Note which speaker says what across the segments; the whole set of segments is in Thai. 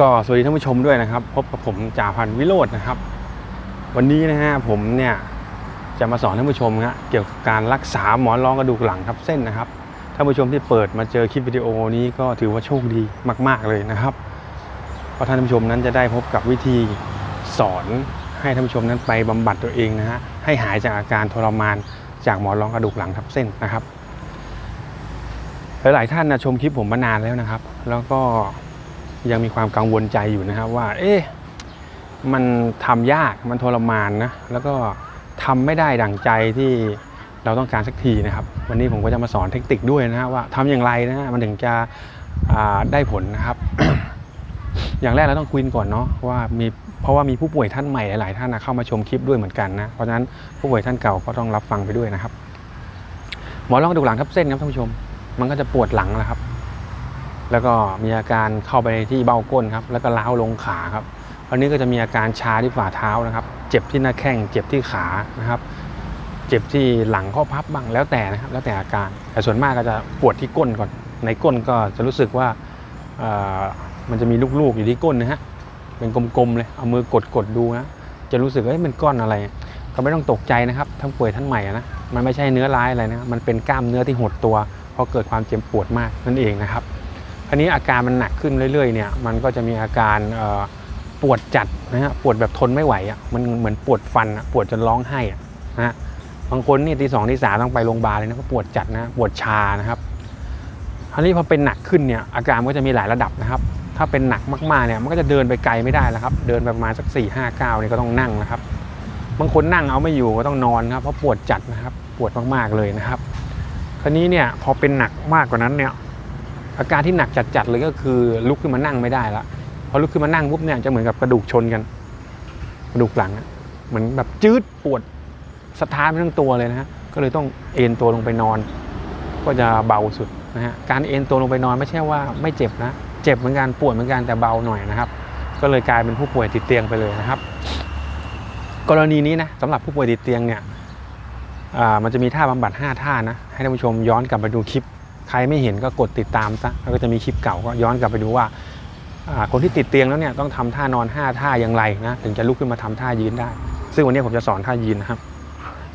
Speaker 1: ก็สวัสดีท่านผู้ชมด้วยนะครับ พบกับผมจ่าพันวิโรจน์นะครับ วันนี้นะฮะผมเนี่ยจะมาสอนท่านผู้ชมฮะเกี่ยวกับการรักษาหมอนรองกระดูกหลังทับเส้นนะครับท่านผู้ชมที่เปิดมาเจอคลิปวิดีโอนี้ก็ถือว่าโชคดีมาก ๆเลยนะครับ เพราะท่านผู้ชมนั้นจะได้พบกับวิธีสอนให้ท่านผู้ชมนั้นไปบำบัดตัวเองนะฮะให้หายจากอาการทรมานจากหมอนรองกระดูกหลังทับเส้นนะครับหลายๆท่านนะชมคลิปผมมานานแล้วนะครับ แล้วก็ ยังมีความกังวลใจอยู่นะครับว่า เอ๊ะมันทำยากมันทรมานนะแล้วก็ทำไม่ได้ดั่งใจที่เราต้องการสักทีนะครับ วันนี้ผมก็จะมาสอนเทคนิคด้วยนะฮะว่าทำอย่างไรนะมันถึงจะได้ผลนะครับ อย่างแรกเราต้องคุยกันก่อนเนาะว่ามีเพราะว่ามีผู้ป่วยท่านใหม่หลาย ๆ ท่านนะเข้ามาชมคลิปด้วยเหมือนกันนะเพราะฉะนั้นผู้ป่วยท่านเก่าก็ต้องรับฟังไปด้วยนะครับหมอนรองดูหลังทับเส้นครับท่านผู้ชม มันก็จะปวดหลังนะครับ แล้วก็มีอาการเข้าไปที่เบ้าก้นครับ แล้วก็ล้าวลงขาครับอันนี้ก็จะมีอาการชาที่ฝ่าเท้านะครับ เจ็บที่หน้าแข้ง เจ็บที่ขานะครับ เจ็บที่หลังข้อพับบ้างแล้วแต่นะครับ แล้วแต่อาการ แต่ส่วนมากก็จะปวดที่ก้นก่อน ในก้นก็จะรู้สึกว่ามันจะมีลูกๆอยู่ที่ก้นนะฮะ เป็นกลมๆเลย เอามือกดกดๆดูนะ จะรู้สึกว่าเอ้ยมันก้อนอะไร ก็ไม่ต้องตกใจนะครับท่านป่วยท่านใหม่นะ มันไม่ใช่เนื้อร้ายอะไรนะ มันเป็นกล้ามเนื้อที่หดตัว เพราะเกิดความเจ็บปวดมากนั่นเองนะครับ คราวนี้อาการมันหนักขึ้นเรื่อยๆเนี่ยมันก็จะมีอาการปวดจัดนะฮะปวดแบบทนไม่ไหวอะมันเหมือนปวดฟันอะปวดจนร้องไห้อะนะฮะบางคนนี่ตีสองตีสามต้องไปโรงพยาบาลเลยนะเพราะปวดจัดนะปวดชานะครับคราวนี้พอเป็นหนักขึ้นเนี่ยอาการก็จะมีหลายระดับนะครับ ถ้าเป็นหนักมากๆเนี่ยมันก็จะเดินไปไกลไม่ได้แล้วครับ เดินปประมาณสัก4ี่ห้าก้าวนี่ก็ต้องนั่งนะครับ บางคนนั่งเอาไม่อยู่ก็ต้องนอนครับเพราะปวดจัดนะครับ ปวดมากๆเลยนะครับ คราวนี้เนี่ยพอเป็นหนักมากกว่านั้นเนี่ย อาการที่หนักจัดๆเลยก็คือลุกขึ้นมานั่งไม่ได้ละพอลุกขึ้นมานั่งปุ๊บเนี่ยจะเหมือนกับกระดูกชนกัน กระดูกหลังอะเหมือนแบบจืดปวดสะท้านไปทั้งตัวเลยนะฮะก็เลยต้องเอนตัวลงไปนอน ก็จะเบาสุดนะฮะการเอนตัวลงไปนอนไม่ใช่ว่าไม่เจ็บนะเจ็บเหมือนกันปวดเหมือนกันแต่เบาหน่อยนะครับ ก็เลยกลายเป็นผู้ป่วยติดเตียงไปเลยนะครับ กรณีนี้นะสำหรับผู้ป่วยติดเตียงเนี่ยอ่ามันจะมีท่าบำบัด 5 ท่านะให้ท่านผู้ชมย้อนกลับไปดูคลิป ใครไม่เห็นก็กดติดตามซะแล้วก็จะมีคลิปเก่าก็ย้อนกลับไปดูว่าคนที่ติดเตียงแล้วเนี่ยต้องทำท่านอน 5 ท่าอย่างไรนะถึงจะลุกขึ้นมาทำท่ายืนได้ ซึ่งวันนี้ผมจะสอนท่ายืนนะครับ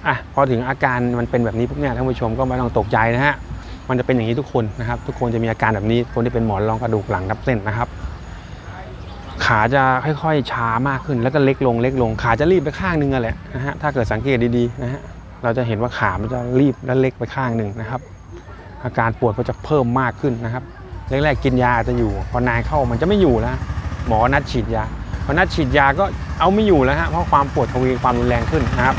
Speaker 1: อะพอถึงอาการมันเป็นแบบนี้ปุ๊บเนี่ยท่านผู้ชมก็ไม่ต้องตกใจนะฮะมันจะเป็นอย่างนี้ทุกคนนะครับ ทุกคนจะมีอาการแบบนี้คนที่เป็นหมอนรองกระดูกหลังทับเส้นนะครับ ขาจะค่อยๆช้ามากขึ้นแล้วก็เล็กลงเล็กลง ขาจะรีบไปข้างหนึงอะแหละนะฮะถ้าเกิดสังเกตดีๆนะฮะเราจะเห็นว่าขามันจะรีบและเล็กไปข้างหนึ่งนะครับ อาการปวดก็จะเพิ่มมากขึ้นนะครับแรกๆกินยาอาจจะอยู่ พอนานเข้ามันจะไม่อยู่แล้วหมอนัดฉีดยาพอนัดฉีดยาก็เอาไม่อยู่แล้วฮะเพราะความปวดทวีความรุนแรงขึ้นนะครับ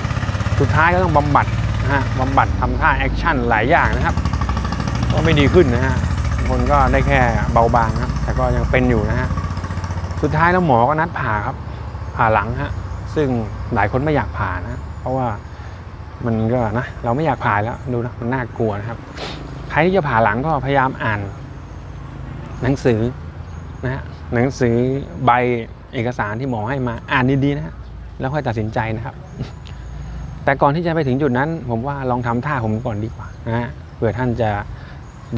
Speaker 1: สุดท้ายก็ต้องบำบัดนะฮะบำบัดทำท่าแอคชั่นหลายอย่างนะครับก็ไม่ดีขึ้นนะฮะคนก็ได้แค่เบาบางครับแต่ก็ยังเป็นอยู่นะฮะสุดท้ายแล้วหมอก็นัดผ่าครับผ่าหลังฮะซึ่งหลายคนไม่อยากผ่านะ เพราะว่ามันก็นะเราไม่อยากผ่าแล้วดูนะมันน่ากลัวนะครับ รที่จะผ่าหลังก็พยายามอ่าน หนังสือนะฮะหนังสือใบเอกสารที่หมอให้มาอ่านดีๆนะฮะแล้วค่อยตัดสินใจนะครับ แต่ก่อนที่จะไปถึงจุดนั้น ผมว่าลองทำท่าผมก่อนดีกว่านะฮะเผื่อท่านจะ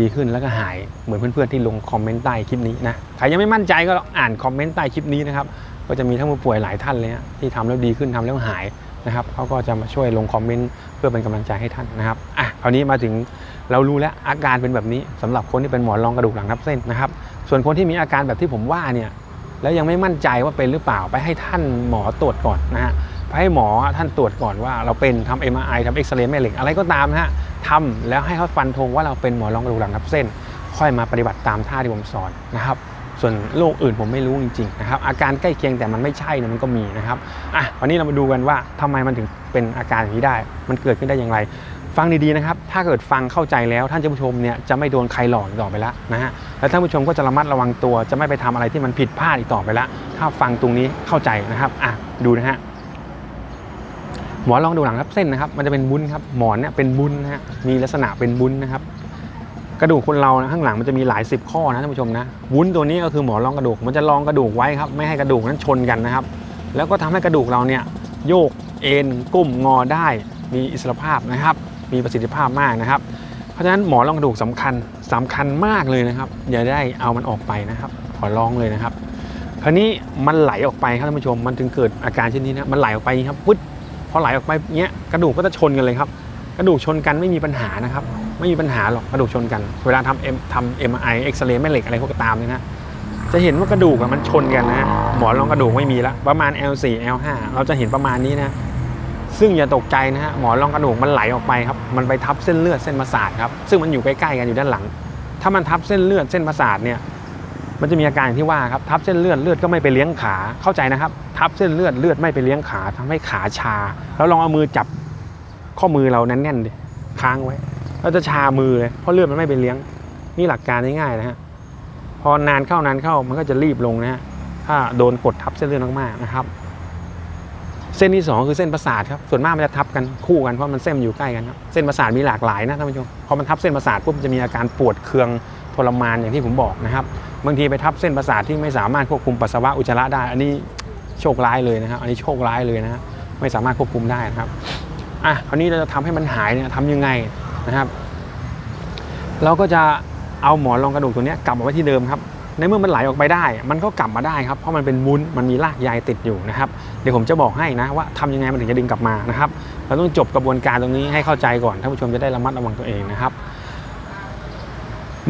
Speaker 1: ดีขึ้นแล้วก็หายเหมือนเพื่อนๆที่ลงคอมเมนต์ใต้คลิปนี้นะใครยังไม่มั่นใจก็อ่านคอมเมนต์ใต้คลิปนี้นะครับก็จะมีท่านผู้ป่วยหลายท่านเลยฮะที่ทำแล้วดีขึ้นทำแล้วหายนะครับเขาก็จะมาช่วยลงคอมเมนต์เพื่อเป็นกำลังใจให้ท่านนะครับอะคราวนี้มาถึง เรารู้แล้วอาการเป็นแบบนี้สำหรับคนที่เป็นหมอนรองกระดูกหลังทับเส้นนะครับ ส่วนคนที่มีอาการแบบที่ผมว่าเนี่ยแล้วยังไม่มั่นใจว่าเป็นหรือเปล่าไปให้ท่านหมอตรวจก่อนนะฮะไปให้หมอท่านตรวจก่อนว่าเราเป็นทำ MRI ทำเอ็กซเรย์แม่เหล็กอะไรก็ตามนะฮะทำแล้วให้เขาฟันธงว่าเราเป็นหมอนรองกระดูกหลังทับเส้น ค่อยมาปฏิบัติตามท่าที่ผมสอนนะครับส่วนโรคอื่นผมไม่รู้จริงๆนะครับอาการใกล้เคียงแต่มันไม่ใช่เนี่ยมันก็มีนะครับอะวันนี้เรามาดูกันว่าทำไมมันถึงเป็นอาการอย่างนี้ได้ มันเกิดขึ้นได้อย่างไร ฟังดีๆนะครับ ถ้าเกิดฟังเข้าใจแล้วท่านผู้ชมเนี่ยจะไม่โดนใครหลอกอีกต่อไปแล้วนะฮะ แล้วท่านผู้ชมก็จะระมัดระวังตัว จะไม่ไปทำอะไรที่มันผิดพลาดอีกต่อไปแล้วถ้าฟังตรงนี้เข้าใจนะครับ อะ ดูนะฮะ หมอนรองดูหลังทับเส้นนะครับ มันจะเป็นบุ้นครับ หมอนเนี่ยเป็นบุ้นนะฮะ มีลักษณะเป็นบุ้นนะครับ กระดูกคนเรานะข้างหลังมันจะมีหลายสิบข้อนะท่านผู้ชมนะ วุ้นตัวนี้ก็คือหมอนรองกระดูก มันจะรองกระดูกไว้ครับ ไม่ให้กระดูกนั้นชนกันนะครับ แล้วก็ทำให้กระดูกเราเนี่ยโยกเอ็นก้มงอได้มีอิสรภาพนะครับ มีประสิทธิภาพมากนะครับ เพราะฉะนั้นหมอนรองกระดูกสำคัญสำคัญมากเลยนะครับ อย่าได้เอามันออกไปนะครับ ขอร้องเลยนะครับ คราวนี้มันไหลออกไปครับท่านผู้ชม มันถึงเกิดอาการเช่นนี้นะ มันไหลออกไปครับปึ๊ดพอไหลออกไปเงี้ยกระดูกก็จะชนกันเลยครับ กระดูกชนกันไม่มีปัญหานะครับ ไม่มีปัญหาหรอกกระดูกชนกัน เวลาทำเอ็มทำเอ็มไอเอ็กซเรย์แม่เหล็กอะไรพวกก็ตามเนี่ยนะจะเห็นว่ากระดูกมันชนกันนะฮะหมอนรองกระดูกไม่มีละประมาณ L4 L5 เราจะเห็นประมาณนี้นะ ซึ่งอย่าตกใจนะฮะหมอนรองกระดูกมันไหลออกไปครับมันไปทับเส้นเลือดเส้นประสาทครับซึ่งมันอยู่ใกล้ๆกันอยู่ด้านหลัง ถ้ามันทับเส้นเลือดเส้นประสาทเนี่ยมันจะมีอาการอย่างที่ว่าครับทับเส้นเลือดเลือดก็ไม่ไปเลี้ยงขาเข้าใจนะครับ ทับเส้นเลือดเลือดไม่ไปเลี้ยงขาทำให้ขาชา แล้วลองเอามือจับข้อมือเรานั้นแน่นดิค้างไว้เราจะชามือเลยเพราะเลือดมันไม่ไปเลี้ยงนี่หลักการง่ายๆนะฮะพอนานเข้านานเข้ามันก็จะรีบลงนะฮะถ้าโดนกดทับเส้นเลือดมากๆนะครับ เส้นที่สองคือเส้นประสาทครับส่วนมากมันจะทับกันคู่กันเพราะมันเส้นมันอยู่ใกล้กันครับเส้นประสาทมีหลากหลายนะท่านผู้ชมพอมันทับเส้นประสาทปุ๊บมันจะมีอาการปวดเคืองทรมานอย่างที่ผมบอกนะครับบางทีไปทับเส้นประสาทที่ไม่สามารถควบคุมปัสสาวะอุจจาระได้ อันนี้โชคร้ายเลยนะครับ อันนี้โชคร้ายเลยนะไม่สามารถควบคุมได้นะครับอะคราวนี้เราจะทำให้มันหายเนี่ยทำยังไงนะครับ เราก็จะเอาหมอนรองกระดูกตัวนี้กลับมาไว้ที่เดิมครับ ในเมื่อมันไหลออกไปได้ มันก็กลับมาได้ครับเพราะมันเป็นวุ้นมันมีรากใยติดอยู่นะครับเดี๋ยวผมจะบอกให้นะว่าทำยังไงมันถึงจะดึงกลับมานะครับเราต้องจบกระบวนการตรงนี้ให้เข้าใจก่อนท่านผู้ชมจะได้ระมัดระวังตัวเองนะครับ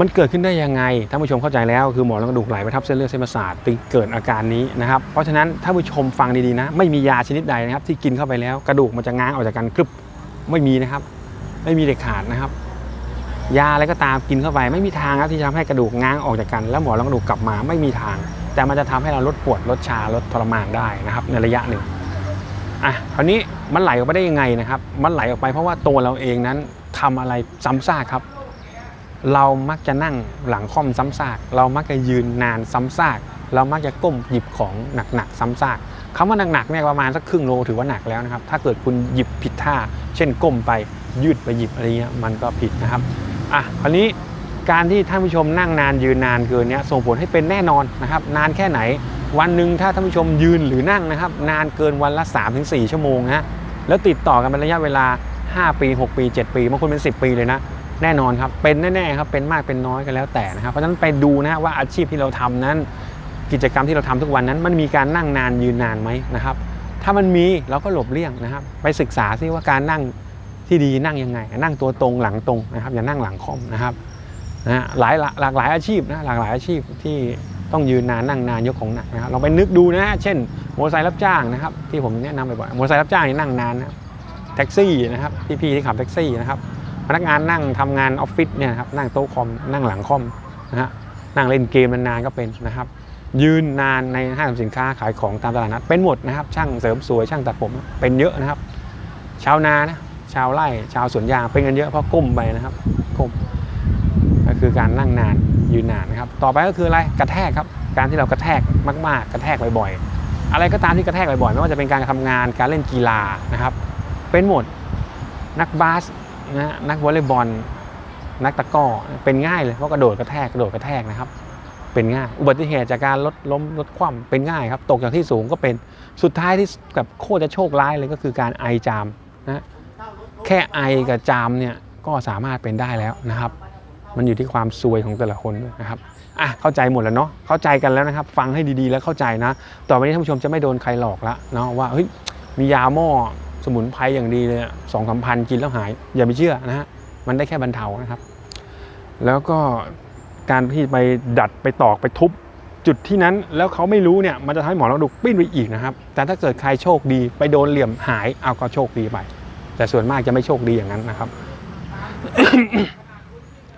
Speaker 1: มันเกิดขึ้นได้ยังไงท่านผู้ชมเข้าใจแล้วคือหมอนรองกระดูกไหลไปทับเส้นเลือดเส้นประสาทจึงเกิดอาการนี้นะครับเพราะฉะนั้นท่านผู้ชมฟังดีๆนะ ไม่มียาชนิดใดนะครับ ที่กินเข้าไปแล้วกระดูกมันจะง้างออกจากกันครึบไม่มีนะครับ ไม่มีเด็ดขาดนะครับ ยาอะไรก็ตามกินเข้าไปไม่มีทางครับที่จะทำให้กระดูกง้างออกจากกัน แล้วหมอนรองกระดูกกลับมาไม่มีทาง แต่มันจะทำให้เราลดปวดลดชาลดทรมานได้นะครับ ในระยะหนึ่งอะคราวนี้มันไหลออกไปได้ยังไงนะครับ มันไหลออกไปเพราะว่าตัวเราเองนั้นทำอะไรซ้ำซากครับ เรามักจะนั่งหลังค่อมซ้ำซากเรามักจะยืนนานซ้ำซากเรามักจะก้มหยิบของหนักๆซ้ำซากคำว่าหนักๆเนี่ยประมาณสักครึ่งโลถือว่าหนักแล้วนะครับ ถ้าเกิดคุณหยิบผิดท่า เช่นก้มไปยืดไปหยิบอะไรเงี้ยมันก็ผิดนะครับ อะคราวนี้การที่ท่านผู้ชมนั่งนานยืนนานเกินเนี้ยส่งผลให้เป็นแน่นอนนะครับ นานแค่ไหน วันหนึ่งถ้าท่านผู้ชมยืนหรือนั่งนะครับ นานเกินวันละ 3-4 ชั่วโมงนะฮะแล้วติดต่อกันเป็นระยะเวลา 5 ปี 6 ปี 7 ปีบางคนเป็น 10 ปีเลยนะแน่นอนครับ เป็นแน่ๆครับเป็นมากเป็นน้อยก็แล้วแต่นะครับ เพราะฉะนั้นไปดูนะฮะว่าอาชีพที่เราทำนั้น กิจกรรมที่เราทำทุกวันนั้น มันมีการนั่งนานยืนนานไหมนะครับ ถ้ามันมีเราก็หลบเลี่ยงนะครับ ไปศึกษาซิว่าการนั่ง ที่ดีนั่งยังไง นั่งตัวตรงหลังตรงนะครับอย่านั่งหลังคอมนะครับนะฮะหลายหลากหลายอาชีพนะหลากหลายอาชีพที่ต้องยืนนานนั่งนานยกของหนักนะครับลองไปนึกดูนะฮะเช่นมอเตอร์ไซค์รับจ้างนะครับที่ผมแนะนำบ่อยๆมอเตอร์ไซค์รับจ้างนี่นั่งนานนะแท็กซี่นะครับพี่ๆที่ขับแท็กซี่นะครับพนักงานนั่งทำงานออฟฟิศเนี่ยครับนั่งโต๊ะคอมนั่งหลังคอมนะฮะนั่งเล่นเกมนานๆก็เป็นนะครับ ยืนนานในห้างสินค้าขายของตามตลาดนัดเป็นหมดนะครับ ช่างเสริมสวยช่างตัดผมเป็นเยอะนะครับ ชาวนานะ ชาวไร่ชาวสวนยางเป็นกันเยอะเพราะก้มไปนะครับก้มก็คือการนั่งนานยืนนานนะครับต่อไปก็คืออะไรกระแทกครับ การที่เรากระแทกมากๆ กระแทกบ่อยๆ อะไรก็ตามที่กระแทกบ่อยๆไม่ว่าจะเป็นการทำงานการเล่นกีฬานะครับ เป็นหมดนักบาสนะนักวอลเลย์บอลนักตะก้อเป็นง่ายเลยเพราะกระโดดกระแทกกระโดดกระแทกนะครับ เป็นง่ายอุบัติเหตุจากการลดล้มลดคว่ำเป็นง่ายครับ ตกจากที่สูงก็เป็นสุดท้ายที่กับโคตรจะโชคร้ายเลยก็คือการไอจามนะ แค่ไอกับจามเนี่ยก็สามารถเป็นได้แล้วนะครับ มันอยู่ที่ความซวยของแต่ละคนด้วยนะครับอะเข้าใจหมดแล้วเนาะเข้าใจกันแล้วนะครับ ฟังให้ดีๆแล้วเข้าใจนะ ต่อไปนี้ท่านผู้ชมจะไม่โดนใครหลอกละเนาะว่าเฮ้ยมียาหม้อสมุนไพรอย่างดีเลยสองสามพันกินแล้วหาย อย่าไปเชื่อนะฮะมันได้แค่บรรเทานะครับ แล้วก็การที่ไปดัดไปตอกไปทุบจุดที่นั้นแล้วเขาไม่รู้เนี่ยมันจะทำให้หมอนรองกระดูกปิ้นไปอีกนะครับ แต่ถ้าเกิดใครโชคดีไปโดนเหลี่ยมหายเอาก็โชคดีไป แต่ส่วนมากจะไม่โชคดีอย่างนั้นนะครับ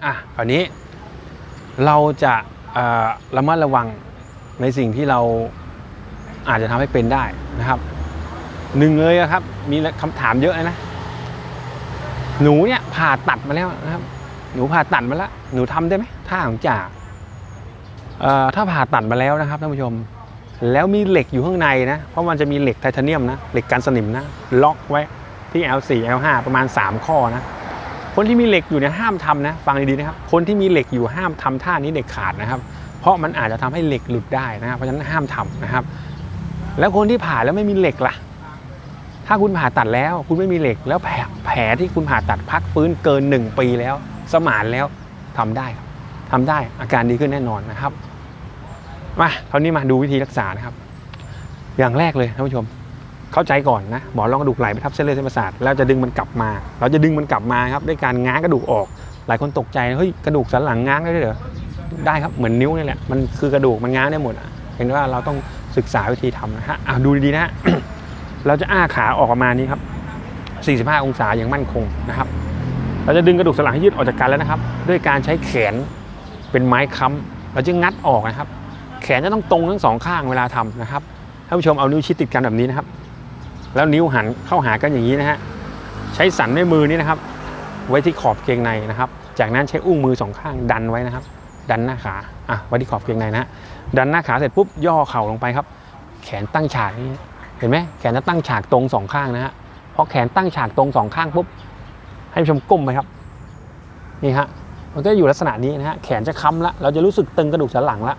Speaker 1: อะคราวนี้เราจะระมัดระวังในสิ่งที่เราอาจจะทำให้เป็นได้นะครับหนึ่งเลยอะครับ มีคำถามเยอะเลยนะ หนูเนี่ยผ่าตัดมาแล้วนะครับ หนูผ่าตัดมาแล้ว หนูทำได้ไหมท่าของจ่าถ้าผ่าตัดมาแล้วนะครับท่านผู้ชม แล้วมีเหล็กอยู่ข้างในนะ เพราะมันจะมีเหล็กไทเทเนียมนะ เหล็กกันสนิมนะ ล็อกไว้ ที่ L4 L5 ประมาณ 3 ข้อนะ คนที่มีเหล็กอยู่เนี่ยห้ามทำนะ ฟังดีๆนะครับ คนที่มีเหล็กอยู่ห้ามทำท่านี้เด็กขาดนะครับ เพราะมันอาจจะทำให้เหล็กหลุดได้นะครับ เพราะฉะนั้นห้ามทำนะครับ แล้วคนที่ผ่าแล้วไม่มีเหล็กล่ะ ถ้าคุณผ่าตัดแล้ว คุณไม่มีเหล็กแล้วแผลแผลที่คุณผ่าตัดพักฟื้นเกิน 1 ปีแล้ว สมานแล้วทำได้ครับทำได้อาการดีขึ้นแน่นอนนะครับ มาคราวนี้มาดูวิธีรักษานะครับ อย่างแรกเลยท่านผู้ชม เข้าใจก่อนนะหมอนรองกระดูกไหลไปทับเส้นเลือดเส้นประสาทแล้วจะดึงมันกลับมา เราจะดึงมันกลับมาครับด้วยการง้างกระดูกออก หลายคนตกใจเฮ้ยกระดูกสันหลังง้างได้ด้วยเหรอได้ครับเหมือนนิ้วนี่แหละมันคือกระดูกมันง้างได้หมดอะเห็นว่าเราต้องศึกษาวิธีทำนะฮะอะดูดีๆนะ เราจะอ้าขาออกประมาณนี้ครับ 45 องศาอย่างมั่นคงนะครับ เราจะดึงกระดูกสันหลังให้ยืดออกจากกันแล้วนะครับ ด้วยการใช้แขนเป็นไม้ค้ำเราจะงัดออกนะครับ แขนจะต้องตรงทั้งสองข้างเวลาทำนะครับท่านผู้ชมเอานิ้วชิดติดกันแบบนี้นะครับ แล้วนิ้วหันเข้าหากันอย่างนี้นะฮะใช้สันด้วยมือนี้นะครับ ไว้ที่ขอบเกงในนะครับ จากนั้นใช้อุ้งมือสองข้างดันไว้นะครับ ดันหน้าขาอะไว้ที่ขอบเกงในนะดันหน้าขาเสร็จปุ๊บย่อเข่าลงไปครับ แขนตั้งฉากนี้เห็นไหมแขนจะตั้งฉากตรงสองข้างนะฮะพอแขนตั้งฉากตรงสองข้างปุ๊บให้ชมก้มไปครับนี่ฮะมันก็อยู่ลักษณะนี้นะฮะแขนจะค้ำละเราจะรู้สึกตึงกระดูกสันหลังละ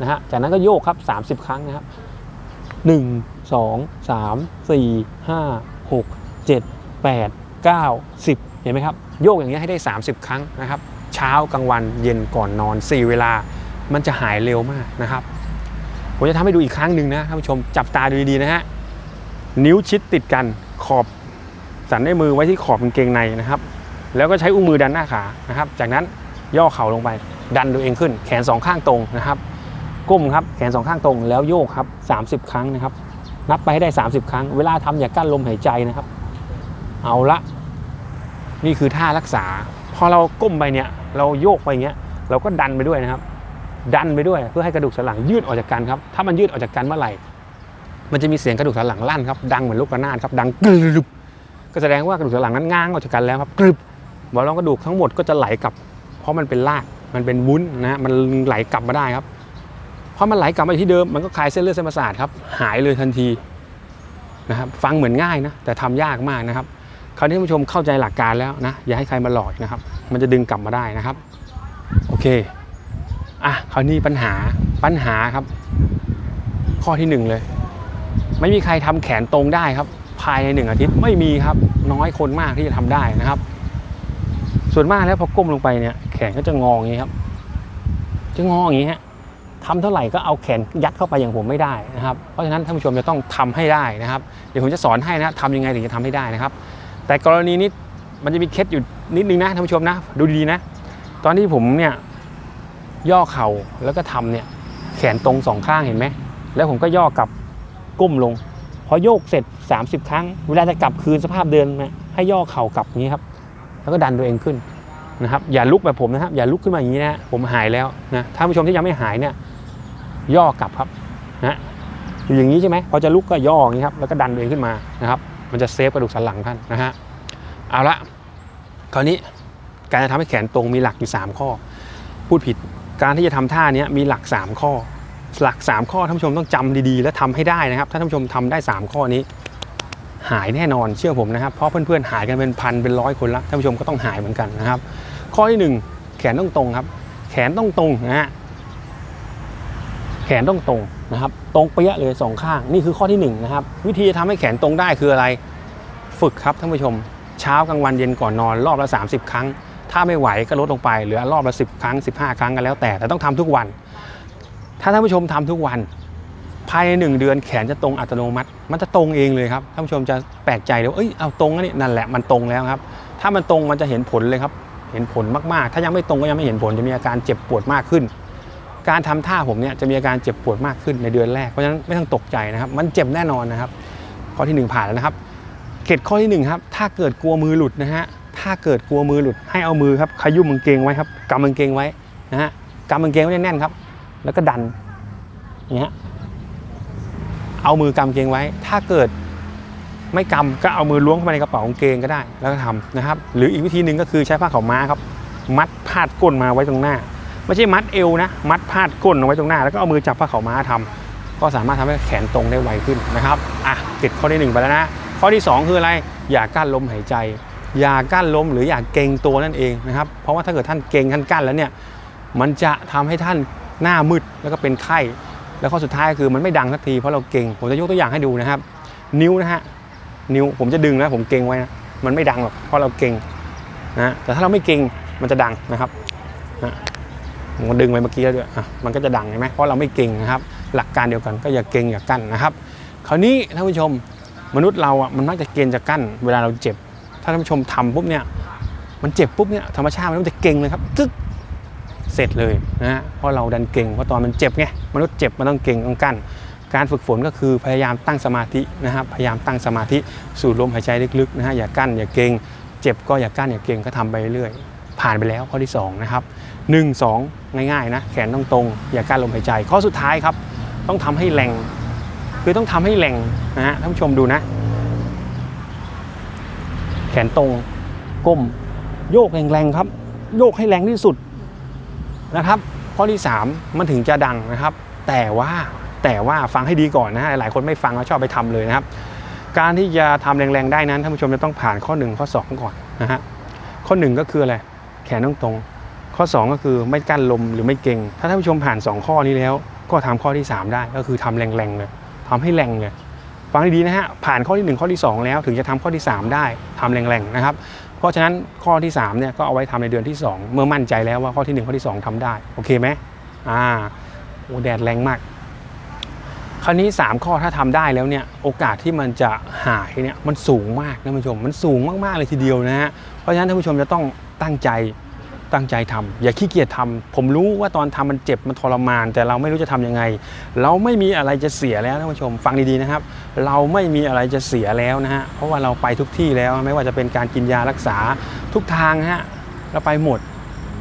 Speaker 1: นะฮะจากนั้นก็โยกครับ 30 ครั้งนะครับ หนึ่งสองสามสี่ห้าหกเจ็ดแปดเก้าสิบเห็นไหมครับ โยกอย่างเงี้ยให้ได้ 30 ครั้งนะครับ เช้ากลางวันเย็นก่อนนอน 4 เวลา มันจะหายเร็วมากนะครับผมจะทำให้ดูอีกครั้งหนึ่งนะท่านผู้ชมจับตาดูดีๆนะฮะนิ้วชิดติดกันขอบสันด้วมือไว้ที่ขอบกางเกงในนะครับ แล้วก็ใช้อุ้งมือดันหน้าขานะครับ จากนั้นย่อเข่าลงไป ดันตัวเองขึ้น แขนสองข้างตรงนะครับ ก้มครับแขนสองข้างตรงแล้วโยกครับ 30 ครั้งนะครับ นับไปให้ได้ 30 ครั้ง เวลาทำอย่ากั้นลมหายใจนะครับ เอาละ นี่คือท่ารักษา พอเราก้มไปเนี่ย เราโยกไปอย่างเงี้ย เราก็ดันไปด้วยนะครับ ดันไปด้วยเพื่อให้กระดูกสันหลังยืดออกจากกันครับ ถ้ามันยืดออกจากกันเมื่อไหร่ มันจะมีเสียงกระดูกสันหลังลั่นครับ ดังเหมือนลูกกระนาดครับ ดังกรึบ ก็แสดงว่ากระดูกสันหลังนั้นง้างออกจากกันแล้วครับกรึบหมอนรองกระดูกทั้งหมดก็จะไหลกลับ เพราะมันเป็นราก มันเป็นวุ้นนะ มันไหลกลับมาได้ครับ พอมันไหลกลับมาที่เดิมมันก็คลายเส้นเลือดเส้นประสาทครับหายเลยทันทีนะครับฟังเหมือนง่ายนะแต่ทำยากมากนะครับคราวนี้ท่านผู้ชมเข้าใจหลักการแล้วนะอย่าให้ใครมาหลอกนะครับ มันจะดึงกลับมาได้นะครับ โอเคอะคราวนี้ปัญหาปัญหาครับ ข้อที่หนึ่งเลย ไม่มีใครทำแขนตรงได้ครับ ภายในหนึ่งอาทิตย์ไม่มีครับ น้อยคนมากที่จะทำได้นะครับ ส่วนมากแล้วพอก้มลงไปเนี่ย แขนก็จะงออย่างนี้ครับ จะงออย่างนี้ฮะ ทำเท่าไหร่ก็เอาแขนยัดเข้าไปอย่างผมไม่ได้นะครับ เพราะฉะนั้นท่านผู้ชมจะต้องทำให้ได้นะครับ เดี๋ยวผมจะสอนให้นะทำยังไงถึงจะทำให้ได้นะครับ แต่กรณีนี้มันจะมีเคล็ดอยู่นิดนึงนะท่านผู้ชมนะ ดูดีนะ ตอนที่ผมเนี่ยย่อเข่าแล้วก็ทำเนี่ยแขนตรงสองข้างเห็นไหม แล้วผมก็ย่อกลับก้มลง พอโยกเสร็จ 30 ครั้ง เวลาจะกลับคืนสภาพเดิมนะให้ย่อเข่ากลับงนี้ครับ แล้วก็ดันตัวเองขึ้นนะครับ อย่าลุกแบบผมนะครับ อย่าลุกขึ้นมาอย่างนี้นะ ผมหายแล้วนะ ท่านผู้ชมที่ยังไม่หายเนี่ย ย่อกลับครับนะอยู่อย่างนี้ใช่ไหมพอจะลุกก็ย่ออย่างนี้ครับแล้วก็ดันตัวเองขึ้นมานะครับ มันจะเซฟกระดูกสันหลังท่านนะฮะเอาละคราวนี้การจะทำให้แขนตรงมีหลักอยู่ 3 ข้อ พูดผิดการที่จะทำท่านี้มีหลัก 3 ข้อ หลัก 3 ข้อท่านผู้ชมต้องจำดีๆ และทำให้ได้นะครับ ถ้าท่านผู้ชมทำได้ 3 ข้อนี้ หายแน่นอนเชื่อผมนะครับ เพราะเพื่อนๆหายกันเป็นพันเป็นร้อยคนละท่านผู้ชมก็ต้องหายเหมือนกันนะครับ ข้อที่หนึ่งแขนต้องตรงครับ แขนต้องตรงนะฮะ นต้องตรงนะครับ ตรงเปี้ยเลยสองข้างนี่คือข้อที่หนึ่งนะครับ วิธีจะทำให้แขนตรงได้คืออะไร ฝึกครับท่านผู้ชม เช้ากลางวันเย็นก่อนนอนรอบละ 30 ครั้ง ถ้าไม่ไหวก็ลดลงไปเหลือรอบละ 10 ครั้ง 15 ครั้งกันแล้วแต่แต่ต้องทำทุกวัน ถ้าท่านผู้ชมทำทุกวัน ภายในหนึ่งเดือนแขนจะตรงอัตโนมัติ มันจะตรงเองเลยครับท่านผู้ชมจะแปลกใจเลยว่าเอ้ยเอาตรงแล้วนี่นั่นแหละมันตรงแล้วครับ ถ้ามันตรงมันจะเห็นผลเลยครับเห็นผลมากๆ ถ้ายังไม่ตรงก็ยังไม่เห็นผลจะมีอาการเจ็บปวดมากขึ้น การทำท่าผมเนี่ยจะมีอาการเจ็บปวดมากขึ้นในเดือนแรกเพราะฉะนั้นไม่ต้องตกใจนะครับ มันเจ็บแน่นอนนะครับ ข้อที่หนึ่งผ่านแล้วนะครับเกร็ดข้อที่หนึ่งครับถ้าเกิดกลัวมือหลุดนะฮะถ้าเกิดกลัวมือหลุดให้เอามือครับขยุ้มกางเกงไว้ครับกำกางเกงไว้นะฮะกำกางเกงไว้แน่นๆครับ แล้วก็ดันอย่างเงี้ยเอามือกำเกงไว้ ถ้าเกิดไม่กำก็เอามือล้วงเข้าไปในกระเป๋ากางเกงก็ได้ แล้วก็ทำนะครับ หรืออีกวิธีหนึ่งก็คือใช้ผ้าขาวม้าครับ มัดพาดก้นมาไว้ตรงหน้า ไม่ใช่มัดเอวนะ มัดพาดก้นเอาไว้ตรงหน้า แล้วก็เอามือจับผ้าขาวม้าทำก็สามารถทำให้แขนตรงได้ไวขึ้นนะครับอะติดข้อที่หนึ่งไปแล้วนะ ข้อที่สองคืออะไร อย่ากั้นลมหายใจ อย่ากั้นลมหรืออย่าเกรงตัวนั่นเองนะครับ เพราะว่าถ้าเกิดท่านเกรงท่านกั้นแล้วเนี่ย มันจะทำให้ท่านหน้ามืดแล้วก็เป็นไข้ แล้วข้อสุดท้ายคือมันไม่ดังสักทีเพราะเราเกรงผมจะยกตัวอย่างให้ดูนะครับ นิ้วนะฮะ นิ้วผมจะดึงนะผมเกรงไว้นะ มันไม่ดังหรอกเพราะเราเกรงนะ แต่ถ้าเราไม่เกรงมันจะดังนะครับ นะมันดึงไปเมื่อกี้แล้วด้วยอะมันก็จะดังใช่ไหมเพราะเราไม่เก่งนะครับ หลักการเดียวกันก็อย่าเก่งอย่ากั้นนะครับ คราวนี้ท่านผู้ชมมนุษย์เราอะมันมักจะเก่งจะกั้น เวลาเราเจ็บ ถ้าท่านผู้ชมทำปุ๊บเนี่ยมันเจ็บปุ๊บเนี่ยธรรมชาติมันจะเก่งเลยครับตึ๊กเสร็จเลยนะฮะเพราะเราดันเก่งเพราะตอนมันเจ็บไงมนุษย์เจ็บมันต้องเก่งต้องกั้นการฝึกฝนก็คือพยายามตั้งสมาธินะครับพยายามตั้งสมาธิสูดลมหายใจลึกๆนะฮะอย่ากั้นอย่าเก่ง เจ็บก็อย่ากั้นอย่าเก่งก็ทำไปเรื่อยๆผ่านไปแล้วข้อที่สองนะครับ หนึ่งสองง่ายๆนะแขนต้องตรงอย่ากั้นลมหายใจ ข้อสุดท้ายครับ ต้องทำให้แรงคือต้องทำให้แรงนะฮะท่านผู้ชมดูนะ แขนตรงก้มโยกแรงๆครับ โยกให้แรงที่สุดนะครับ ข้อที่ 3 มันถึงจะดังนะครับ แต่ว่าแต่ว่าฟังให้ดีก่อนนะฮะหลายคนไม่ฟังแล้วชอบไปทำเลยนะครับ การที่จะทำแรงๆได้นั้นท่านผู้ชมจะต้องผ่านข้อ 1 ข้อ 2 ก่อนนะฮะข้อ 1 ก็คืออะไรแขนต้องตรง ข้อ 2 ก็คือไม่กั้นลมหรือไม่เก่ง ถ้าท่านผู้ชมผ่าน 2 ข้อนี้แล้ว ก็ทำข้อที่ 3 ได้ก็คือทำแรงๆเลยทำให้แรงเลยฟังดีนะฮะผ่านข้อที่ 1 ข้อที่ 2 แล้วถึงจะทำข้อที่ 3 ได้ทำแรงๆนะครับเพราะฉะนั้นข้อที่3เนี่ยก็เอาไว้ทำในเดือนที่ 2 เมื่อมั่นใจแล้วว่าข้อที่ 1 ข้อที่ 2ทำได้โอเคไหมอ่าโอ้แดดแรงมาก คราวนี้ 3 ข้อถ้าทำได้แล้วเนี่ยโอกาสที่มันจะหายเนี่ยมันสูงมากนะท่านผู้ชมมันสูงมากๆเลยทีเดียวนะฮะเพราะฉะนั้นท่านผู้ชมจะต้องตั้งใจ ตั้งใจทำอย่าขี้เกียจทำผมรู้ว่าตอนทำมันเจ็บมันทรมาน แต่เราไม่รู้จะทำยังไง เราไม่มีอะไรจะเสียแล้วท่านผู้ชมฟังดีๆนะครับ เราไม่มีอะไรจะเสียแล้วนะฮะเพราะว่าเราไปทุกที่แล้วไม่ว่าจะเป็นการกินยารักษาทุกทางฮะเราไปหมด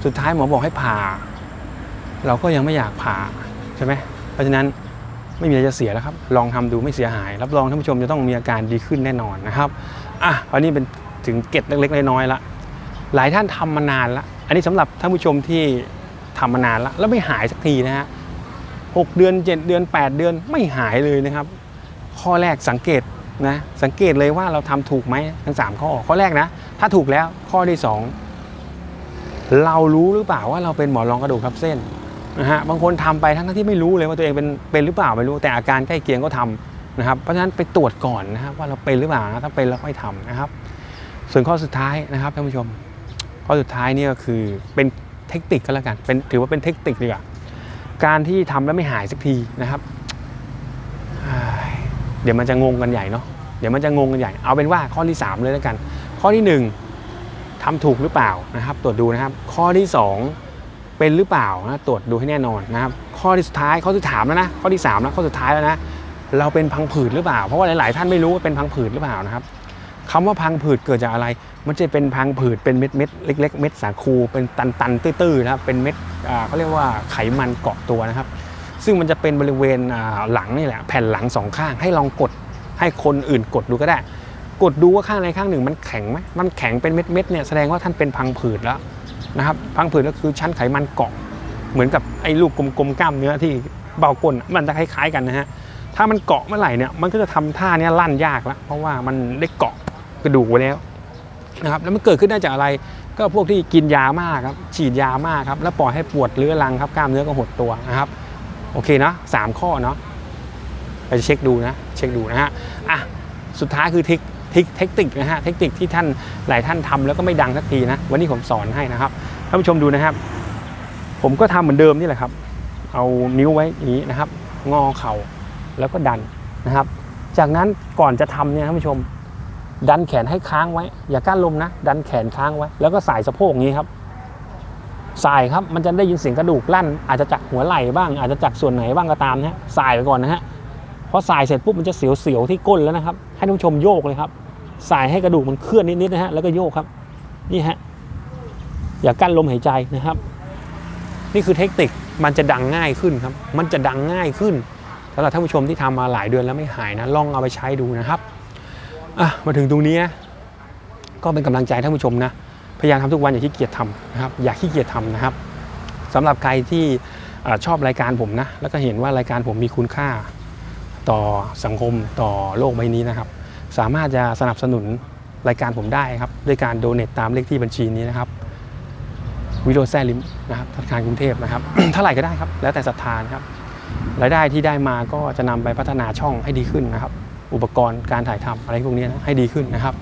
Speaker 1: สุดท้ายหมอบอกให้ผ่า เราก็ยังไม่อยากผ่าใช่ไหมเพราะฉะนั้นไม่มีอะไรจะเสียแล้วครับ ลองทำดูไม่เสียหาย รับรองท่านผู้ชมจะต้องมีอาการดีขึ้นแน่นอนนะครับอะอันนี้เป็นถึงเก็ดเล็กๆน้อยๆละหลายท่านทำมานานละ อันนี้สำหรับท่านผู้ชมที่ทำมานานและแล้วไม่หายสักทีนะฮะหกเดือน 7 เดือน 8 เดือนไม่หายเลยนะครับ ข้อแรกสังเกตนะสังเกตเลยว่าเราทำถูกไหมทั้ง 3 ข้อข้อแรกนะ ถ้าถูกแล้วข้อที่ 2 เรารู้หรือเปล่าว่าเราเป็นหมอรองกระดูกทับเส้นนะฮะบางคนทำไปทั้งที่ไม่รู้เลยว่าตัวเองเป็นเป็นหรือเปล่าไม่รู้แต่อาการใกล้เคียงก็ทำนะครับเพราะฉะนั้นไปตรวจก่อนนะครับว่าเราเป็นหรือเปล่านะถ้าเป็นเราค่อยทำนะครับ ส่วนข้อสุดท้ายนะครับท่านผู้ชม ข้อสุดท้ายเนี่ยก็คือเป็นเทคนิคก็แล้วกันเป็นถือว่าเป็นเทคนิคดีกว่าการที่ทำแล้วไม่หายสักทีนะครับ เดี๋ยวมันจะงงกันใหญ่เนาะเดี๋ยวมันจะงงกันใหญ่เอาเป็นว่าข้อที่ 3 เลยแล้วกัน ข้อที่ 1ทำถูกหรือเปล่านะครับ ตรวจดูนะครับ ข้อที่ 2 เป็นหรือเปล่านะตรวจดูให้แน่นอนนะครับ ข้อที่สุดท้ายข้อที่ถามแล้วนะข้อที่3แล้วข้อสุดท้ายแล้วนะเราเป็นพังผืดหรือเปล่า เพราะว่าหลาย ๆ ท่านไม่รู้ว่าเป็นพังผืดหรือเปล่านะครับ คำว่าพังผืดเกิดจากอะไร มันจะเป็นพังผืดเป็นเม็ดเม็ดเล็ก ๆ เม็ดสาคู เป็นตันตันตื้อๆนะครับเป็นเม็ดอ่าเขาเรียกว่าไขมันเกาะตัวนะครับ ซึ่งมันจะเป็นบริเวณอ่าหลังนี่แหละแผ่นหลังสองข้าง ให้ลองกดให้คนอื่นกดดูก็ได้ กดดูว่าข้างใดข้างหนึ่งมันแข็งไหมมันแข็งเป็นเม็ดๆเนี่ยแสดงว่าท่านเป็นพังผืดแล้วนะครับพังผืดก็คือชั้นไขมันเกาะเหมือนกับไอ้ลูกกลมๆกล้ามเนื้อที่เบาก้นมันจะคล้ายๆกันนะฮะถ้ามันเกาะเมื่อไหร่เนี่ยมันก็จะทำท่าเนี้ยลั่นยากละเพราะว่ามันได้เกาะ กระดูกไว้แล้วนะครับแล้วมันเกิดขึ้นได้จากอะไรก็พวกที่กินยามากครับฉีดยามากครับแล้วปล่อยให้ปวดเรื้อรังครับกล้ามเนื้อก็หดตัวนะครับโอเคนะสามข้อเนาะไปเช็คดูนะเช็คดูนะฮะอะสุดท้ายคือทคเทคเทคนิคนะฮะเทคนิคที่ท่านหลายท่านทำแล้วก็ไม่ดังสักทีนะวันนี้ผมสอนให้นะครับท่านผู้ชมดูนะครับ ผมก็ทำเหมือนเดิมนี่แหละครับ เอานิ้วไว้อย่างนี้นะครับ งอเข่าแล้วก็ดันนะครับ จากนั้นก่อนจะทำเนี่ยท่านผู้ชม ดันแขนให้ค้างไว้ อย่ากั้นลมนะ ดันแขนค้างไว้ แล้วก็สายสะโพกอย่างนี้ครับสายครับมันจะได้ยินเสียงกระดูกลั่น อาจจะจากหัวไหล่บ้าง อาจจะจากส่วนไหนบ้างก็ตามนะฮะสายไปก่อนนะฮะพอสายเสร็จปุ๊บมันจะเสียวๆที่ก้นแล้วนะครับ ให้ท่านผู้ชมโยกเลยครับสายให้กระดูกมันเคลื่อนนิดๆนะฮะแล้วก็โยกครับนี่ฮะอย่ากั้นลมหายใจนะครับ นี่คือเทคนิคมันจะดังง่ายขึ้นครับ มันจะดังง่ายขึ้นสำหรับท่านผู้ชมที่ทำมาหลายเดือนแล้วไม่หายนะลองเอาไปใช้ดูนะครับ อะมาถึงตรงนี้ก็เป็นกำลังใจท่านผู้ชมนะพยายามทำทุกวันอย่าขี้เกียจทำนะครับอย่าขี้เกียจทำนะครับสำหรับใครที่ชอบรายการผมนะแล้วก็เห็นว่ารายการผมมีคุณค่าต่อสังคมต่อโลกใบนี้นะครับ สามารถจะสนับสนุนรายการผมได้ครับด้วยการโดเน a ตามเลขที่บัญชีนี้นะครับวิโรจน์แซ่ลิมนะครับธนาคารกรุงเทพนะครับเท่าไหร่ก็ได้ครับ แล้วแต่ศรัทธานะครับรายได้ที่ได้มาก็จะนำไปพัฒนาช่องให้ดีขึ้นนะครับ อุปกรณ์การถ่ายทำอะไรพวกนี้นะให้ดีขึ้นนะครับ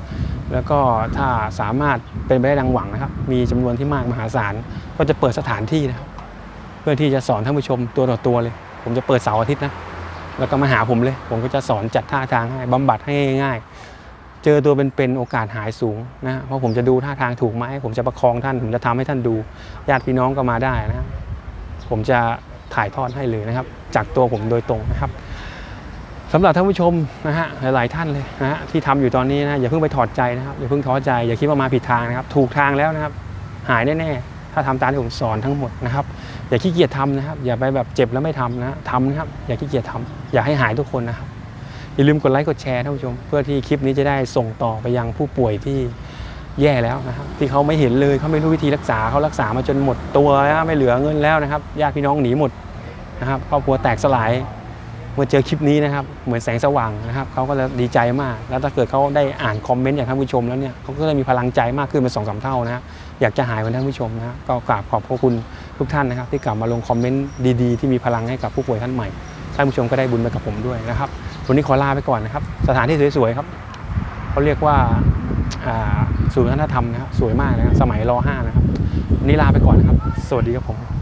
Speaker 1: แล้วก็ถ้าสามารถเป็นไปได้ดังหวังนะครับ มีจำนวนที่มากมหาศาลก็จะเปิดสถานที่นะครับเพื่อที่จะสอนท่านผู้ชมตัวต่อตัวเลย ผมจะเปิดเสาร์อาทิตย์นะแล้วก็มาหาผมเลย ผมก็จะสอนจัดท่าทางให้บำบัดให้ง่ายเจอตัวเป็นๆโอกาสหายสูงนะเพราะผมจะดูท่าทางถูกไหมผมจะประคองท่าน ผมจะทำให้ท่านดูญาติพี่น้องก็มาได้นะผมจะถ่ายทอดให้เลยนะครับ จากตัวผมโดยตรงนะครับ สำหรับท่านผู้ชมนะฮะหลาย ๆ ท่านเลยนะฮะที่ทำอยู่ตอนนี้นะอย่าเพิ่งไปถอดใจนะครับอย่าเพิ่งท้อใจอย่าคิดว่ามาผิดทางนะครับ ถูกทางแล้วนะครับ หายแน่ๆถ้าทำตามที่ผมสอนทั้งหมดนะครับ อย่าขี้เกียจทำนะครับ อย่าไปแบบเจ็บแล้วไม่ทำนะทำนะครับ อย่าขี้เกียจทำอย่าให้หายทุกคนนะครับอย่าลืมกดไลค์กดแชร์ท่านผู้ชม เพื่อที่คลิปนี้จะได้ส่งต่อไปยังผู้ป่วยที่แย่แล้วนะครับที่เขาไม่เห็นเลยเขาไม่รู้วิธีรักษาเขารักษามาจนหมดตัวแล้วไม่เหลือเงินแล้วนะครับญาติพี่น้องหนีหมดนะครับครอบครัวแตกสลาย มื่อเจอคลิปนี้นะครับเหมือนแสงสว่างนะครับเขาก็จะดีใจมาก แล้วถ้าเกิดเขาได้อ่านคอมเมนต์จากท่านผู้ชมแล้วเนี่ยเขาก็จะมีพลังใจมากขึ้นเป็นสองสามเท่านะครับอยากจะหายเหมือนท่านผู้ชมนะครับก็กราบขอบพระคุณทุกท่านนะครับ ที่กลับมาลงคอมเมนต์ดีๆ ที่มีพลังให้กับผู้ป่วยท่านใหม่ท่านผู้ชมก็ได้บุญไปกับผมด้วยนะครับวันนี้ขอลาไปก่อนนะครับ สถานที่สวยๆครับเขาเรียกว่าอ่าศูนย์วัฒนธรรมนะครับสวยมากนะครับสมัยร 5 นะครับวันนี้ลาไปก่อนนะครับ สวัสดีครับผม